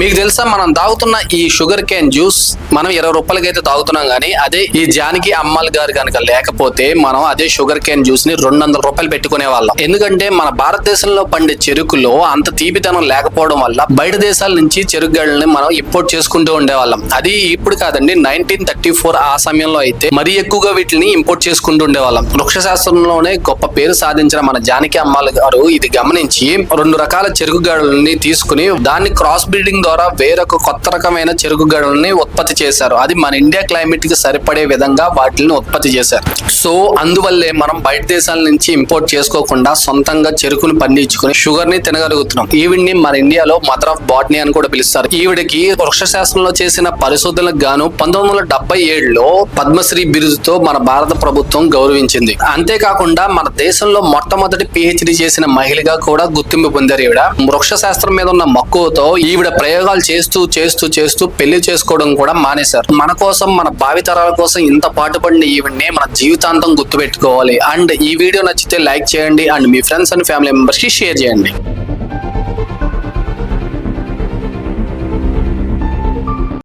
మీకు తెలుసా మనం తాగుతున్న ఈ షుగర్ కేన్ జ్యూస్ మనం ఇరవై రూపాయలకి అయితే తాగుతున్నాం కానీ అదే ఈ జానకి అమ్మాల్ గారు కనుక లేకపోతే మనం అదే షుగర్ కేన్ జ్యూస్ని రెండు వందల రూపాయలు పెట్టుకునే వాళ్ళం. ఎందుకంటే మన భారతదేశంలో పండే చెరుకులో అంత తీపితనం లేకపోవడం వల్ల బయట దేశాల నుంచి చెరుకు గడ్డల్ని మనం ఇంపోర్ట్ చేసుకుంటూ ఉండేవాళ్ళం. అది ఇప్పుడు కాదండి నైన్టీన్ థర్టీ ఫోర్ ఆ సమయంలో అయితే మరీ ఎక్కువగా వీటిని ఇంపోర్ట్ చేసుకుంటూ ఉండేవాళ్ళం. వృక్ష శాస్త్రంలోనే గొప్ప పేరు సాధించిన మన జానకి అమ్మాల్ గారు ఇది గమనించి రెండు రకాల చెరుకు గడ్డల్ని తీసుకుని దాన్ని క్రాస్ బ్రీడింగ్ ద్వారా వేరొక కొత్త రకమైన చెరుకు గడలని ఉత్పత్తి చేశారు. అది మన ఇండియా క్లైమేట్కి సరిపడే విధంగా వాటిని ఉత్పత్తి చేశారు. సో అందువల్లే మనం బయట దేశాల నుంచి ఇంపోర్ట్ చేసుకోకుండా సొంతంగా చెరుకును పండించుకుని షుగర్ని తినగలుగుతున్నాం. ఈవిడ్ని మన ఇండియాలో మదర్ ఆఫ్ బాటనీ అని కూడా పిలుస్తారు. ఈవిడికి వృక్ష శాస్త్రంలో చేసిన పరిశోధనలకు గాను పంతొమ్మిది వందల డెబ్బై ఏడులో పద్మశ్రీ బిరుదుతో మన భారత ప్రభుత్వం గౌరవించింది. అంతేకాకుండా మన దేశంలో మొట్టమొదటి పిహెచ్డి చేసిన మహిళగా కూడా గుర్తింపు పొందారు ఈవిడ. వృక్ష శాస్త్రం మీద ఉన్న మక్కువతో ఈవిడ ప్రయోగాలు చేస్తూ చేస్తూ చేస్తూ పెళ్ళి చేసుకోవడం కూడా మానేశారు. మన కోసం మన భావితరాల కోసం ఇంత పాటుపడిన ఈవెంట్నే మన జీవితాంతం గుర్తుపెట్టుకోవాలి. అండ్ ఈ వీడియో నచ్చితే లైక్ చేయండి. అండ్ మీ ఫ్రెండ్స్ అండ్ ఫ్యామిలీ మెంబర్స్కి షేర్ చేయండి.